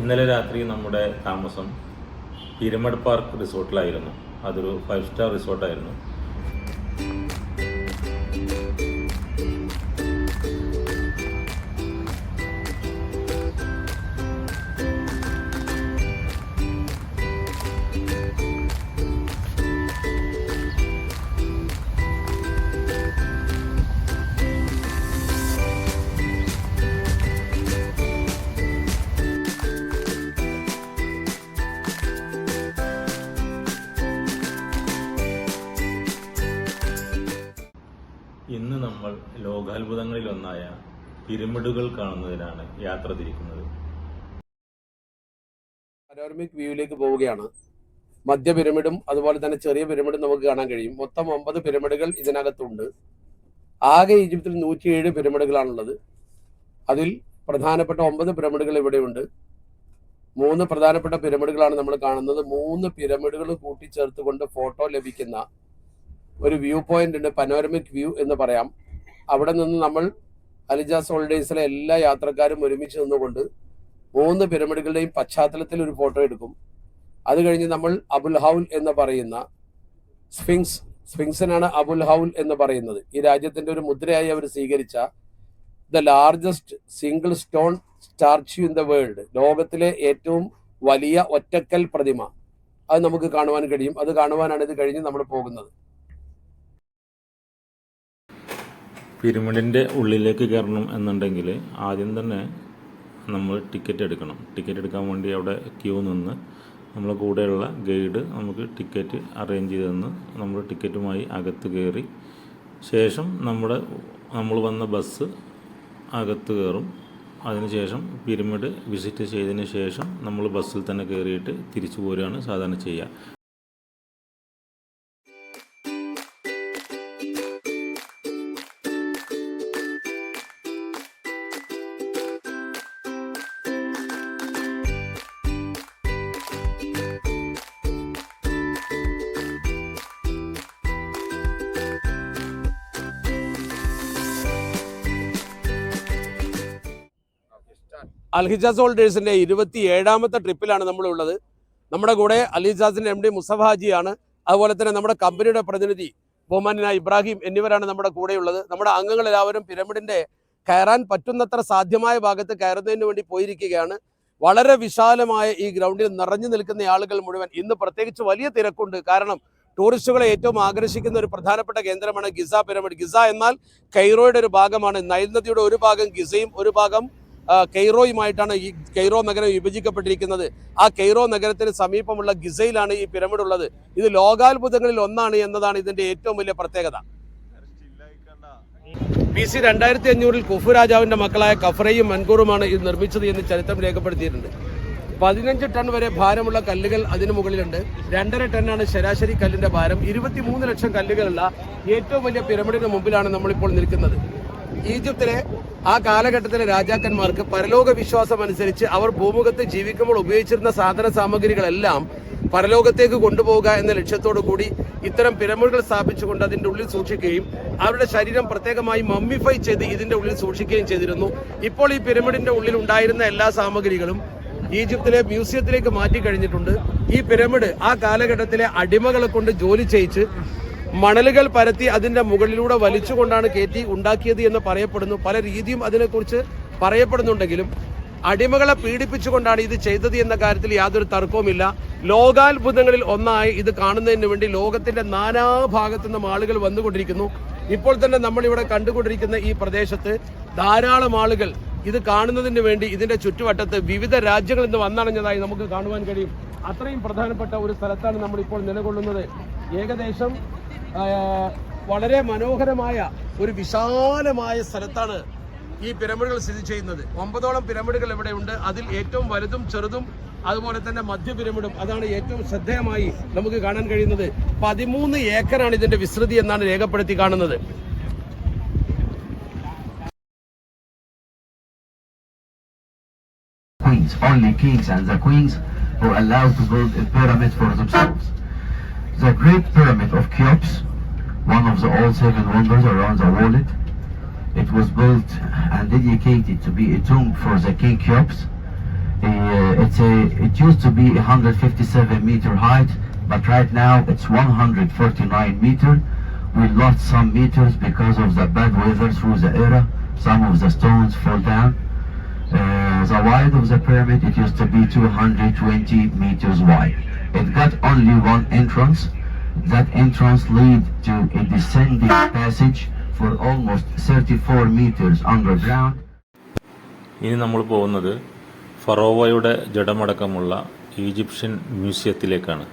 ഇന്നലെ രാത്രി നമ്മുടെ താമസം പിരമിഡ് പാർക്ക് റിസോർട്ടിലായിരുന്നു. അതൊരു ഫൈവ് സ്റ്റാർ റിസോർട്ടായിരുന്നു. നമ്മൾ ലോകാത്ഭുതങ്ങളിലൊന്നായ പിരമിഡുകൾ കാണുന്നതിനാണ് യാത്ര തിരിക്കുന്നത്. പനോരമിക് വ്യൂവിലേക്ക് പോവുകയാണ്. മധ്യ പിരമിഡും അതുപോലെ തന്നെ ചെറിയ പിരമിഡും നമുക്ക് കാണാൻ കഴിയും. മൊത്തം ഒമ്പത് പിരമിഡുകൾ ഇതിനകത്തുണ്ട്. ആകെ ഈജിപ്തിൽ നൂറ്റിയേഴ് പിരമിഡുകളാണുള്ളത്. അതിൽ പ്രധാനപ്പെട്ട ഒമ്പത് പിരമിഡുകൾ ഇവിടെയുണ്ട്. മൂന്ന് പ്രധാനപ്പെട്ട പിരമിഡുകളാണ് നമ്മൾ കാണുന്നത്. മൂന്ന് പിരമിഡുകൾ കൂട്ടിച്ചേർത്തുകൊണ്ട് ഫോട്ടോ ലഭിക്കുന്ന ഒരു വ്യൂ പോയിന്റ് ഉണ്ട്. പനോരമിക് വ്യൂ എന്ന് പറയാം. അവിടെ നിന്ന് നമ്മൾ അലിജാസ് ഹോളിഡേയ്സിലെ എല്ലാ യാത്രക്കാരും ഒരുമിച്ച് നിന്നുകൊണ്ട് മൂന്ന് പിരമിഡുകളുടെയും പശ്ചാത്തലത്തിൽ ഒരു ഫോട്ടോ എടുക്കും. അത് കഴിഞ്ഞ് നമ്മൾ അബുൽ ഹൗൽ എന്ന് പറയുന്ന സ്ഫിങ്സ് സ്ഫിങ്സിനാണ് അബുൽ ഹൗൽ എന്ന് പറയുന്നത്. ഈ രാജ്യത്തിന്റെ ഒരു മുദ്രയായി അവർ സ്വീകരിച്ച the largest single stone statue in the world ലോകത്തിലെ ഏറ്റവും വലിയ ഒറ്റക്കൽ പ്രതിമ. അത് നമുക്ക് കാണുവാൻ കഴിയും. അത് കാണുവാനാണ് ഇത് കഴിഞ്ഞ് നമ്മൾ പോകുന്നത്. പിരമിഡിന്റെ ഉള്ളിലേക്ക് കയറണം എന്നുണ്ടെങ്കിൽ ആദ്യം തന്നെ നമ്മൾ ടിക്കറ്റ് എടുക്കണം. ടിക്കറ്റ് എടുക്കാൻ വേണ്ടി അവിടെ ക്യൂ നിന്ന് നമ്മളെ കൂടെയുള്ള ഗൈഡ് നമുക്ക് ടിക്കറ്റ് അറേഞ്ച് ചെയ്ത് തന്ന് നമ്മൾ ടിക്കറ്റുമായി അകത്ത് കയറി ശേഷം നമ്മുടെ നമ്മൾ വന്ന ബസ് അകത്ത് കയറും. അതിനുശേഷം പിരമിഡ് വിസിറ്റ് ചെയ്തതിന് ശേഷം നമ്മൾ ബസ്സിൽ തന്നെ കയറിയിട്ട് തിരിച്ചു പോരുകയാണ് സാധാരണ ചെയ്യുക. അൽഹിജാസ് ഹോൾഡേഴ്സിന്റെ ഇരുപത്തി ഏഴാമത്തെ ട്രിപ്പിലാണ് നമ്മളുള്ളത്. നമ്മുടെ കൂടെ അലിജാസിന്റെ എം ഡി മുസഫ ഹാജിയാണ് അതുപോലെ തന്നെ നമ്മുടെ കമ്പനിയുടെ പ്രതിനിധി ബഹുമാനായ ഇബ്രാഹിം എന്നിവരാണ് നമ്മുടെ കൂടെയുള്ളത് നമ്മുടെ അംഗങ്ങൾ എല്ലാവരും പിരമിഡിന്റെ കയറാൻ പറ്റുന്നത്ര സാധ്യമായ ഭാഗത്ത് കയറുന്നതിന് വേണ്ടി പോയിരിക്കുകയാണ്. വളരെ വിശാലമായ ഈ ഗ്രൗണ്ടിൽ നിറഞ്ഞു നിൽക്കുന്ന ആളുകൾ മുഴുവൻ. ഇന്ന് പ്രത്യേകിച്ച് വലിയ തിരക്കുണ്ട്. കാരണം ടൂറിസ്റ്റുകളെ ഏറ്റവും ആകർഷിക്കുന്ന ഒരു പ്രധാനപ്പെട്ട കേന്ദ്രമാണ് ഗിസ പിരമിഡ്. ഗിസ എന്നാൽ കൈറോയുടെ ഒരു ഭാഗമാണ്. നൈൽ നദിയുടെ ഒരു ഭാഗം ഗിസയും ഒരു ഭാഗം കെയ്റോയുമായിട്ടാണ് ഈ കെയ്റോ നഗരം വിഭജിക്കപ്പെട്ടിരിക്കുന്നത്. ആ കെയ്റോ നഗരത്തിന് സമീപമുള്ള ഗിസയിലാണ് ഈ പിരമിഡ് ഉള്ളത് ഇത് ലോകാത്ഭുതങ്ങളിൽ ഒന്നാണ് എന്നതാണ് ഇതിന്റെ ഏറ്റവും വലിയ പ്രത്യേകത. ബി സി രണ്ടായിരത്തി അഞ്ഞൂറിൽ കുഫു രാജാവിന്റെ മക്കളായ കഫറയും മൻകൂറുമാണ് ഇത് നിർമ്മിച്ചത് എന്ന് ചരിത്രം രേഖപ്പെടുത്തിയിട്ടുണ്ട്. പതിനഞ്ച് ടൺ വരെ ഭാരമുള്ള കല്ലുകൾ അതിനു മുകളിലുണ്ട്. രണ്ടര ടണ്ണാണ് ശരാശരി കല്ലിന്റെ ഭാരം. ഇരുപത്തിമൂന്ന് ലക്ഷം കല്ലുകളുള്ള ഏറ്റവും വലിയ പിരമിഡിന് മുമ്പിലാണ് നമ്മളിപ്പോൾ നിൽക്കുന്നത്. ഈജിപ്തിലെ ആ കാലഘട്ടത്തിലെ രാജാക്കന്മാർക്ക് പരലോക വിശ്വാസം അനുസരിച്ച് അവർ ഭൂമുഖത്ത് ജീവിക്കുമ്പോൾ ഉപയോഗിച്ചിരുന്ന സാധന സാമഗ്രികളെല്ലാം പരലോകത്തേക്ക് കൊണ്ടുപോകുക എന്ന ലക്ഷ്യത്തോടു കൂടി ഇത്തരം പിരമിഡുകൾ സ്ഥാപിച്ചുകൊണ്ട് അതിന്റെ ഉള്ളിൽ സൂക്ഷിക്കുകയും അവരുടെ ശരീരം പ്രത്യേകമായി മമ്മിഫൈ ചെയ്ത് ഇതിന്റെ ഉള്ളിൽ സൂക്ഷിക്കുകയും ചെയ്തിരുന്നു. ഇപ്പോൾ ഈ പിരമിഡിന്റെ ഉള്ളിൽ ഉണ്ടായിരുന്ന എല്ലാ സാമഗ്രികളും ഈജിപ്തിലെ മ്യൂസിയത്തിലേക്ക് മാറ്റി കഴിഞ്ഞിട്ടുണ്ട്. ഈ പിരമിഡ് ആ കാലഘട്ടത്തിലെ അടിമകളെ കൊണ്ട് ജോലി ചെയ്യിച്ച് മണലുകൾ പരത്തി അതിന്റെ മുകളിലൂടെ വലിച്ചുകൊണ്ടാണ് കയറ്റി ഉണ്ടാക്കിയത് എന്ന് പറയപ്പെടുന്നു. പല രീതിയും അതിനെക്കുറിച്ച് പറയപ്പെടുന്നുണ്ടെങ്കിലും അടിമകളെ പീഡിപ്പിച്ചുകൊണ്ടാണ് ഇത് ചെയ്തത് എന്ന കാര്യത്തിൽ യാതൊരു തർക്കവുമില്ല. ലോകാത്ഭുതങ്ങളിൽ ഒന്നായി ഇത് കാണുന്നതിന് വേണ്ടി ലോകത്തിന്റെ നാനാഭാഗത്തു നിന്നും ആളുകൾ വന്നുകൊണ്ടിരിക്കുന്നു. ഇപ്പോൾ തന്നെ നമ്മൾ ഇവിടെ കണ്ടുകൊണ്ടിരിക്കുന്ന ഈ പ്രദേശത്ത് ധാരാളം ആളുകൾ ഇത് കാണുന്നതിന് വേണ്ടി ഇതിന്റെ ചുറ്റുവട്ടത്ത് വിവിധ രാജ്യങ്ങളിൽ നിന്ന് വന്നണഞ്ഞതായി നമുക്ക് കാണുവാൻ കഴിയും. അത്രയും പ്രധാനപ്പെട്ട ഒരു സ്ഥലത്താണ് നമ്മൾ ഇപ്പോൾ നിലകൊള്ളുന്നത്. ഏകദേശം വളരെ മനോഹരമായ ഒരു വിശാലമായ സ്ഥലത്താണ് ഈ പിരമിഡുകൾ സ്ഥിതി ചെയ്യുന്നത്. ഒമ്പതോളം പിരമിഡുകൾ ഇവിടെയുണ്ട്. അതിൽ ഏറ്റവും വലുതും ചെറുതും അതുപോലെ തന്നെ മധ്യ പിരമിഡും. അതാണ് ഏറ്റവും ശ്രദ്ധേയമായി നമുക്ക് കാണാൻ കഴിയുന്നത്. പതിമൂന്ന് ഏക്കറാണ് ഇതിന്റെ വിസ്തൃതി എന്നാണ് രേഖപ്പെടുത്തി കാണുന്നത്. Queens, only kings and the queens allowed to build a pyramid for themselves. The Great Pyramid of Cheops, one of the all seven wonders around the world, it was built and dedicated to be a tomb for the king Cheops. Uh, it's a, it used to be 157 meter height, but right now it's 149 meter. We lost some meters because of the bad weather through the era. Some of the stones fall down. Uh, the wide of the pyramid, it used to be 220 meters wide. It got only one entrance. That entrance led to a descending passage for almost 34 meters underground. ഇനി നമ്മൾ പോകുന്നത് ഫറോവയുടെ ജഡമടക്കമുള്ള Egyptian മ്യൂസിയത്തിലേക്കാണ്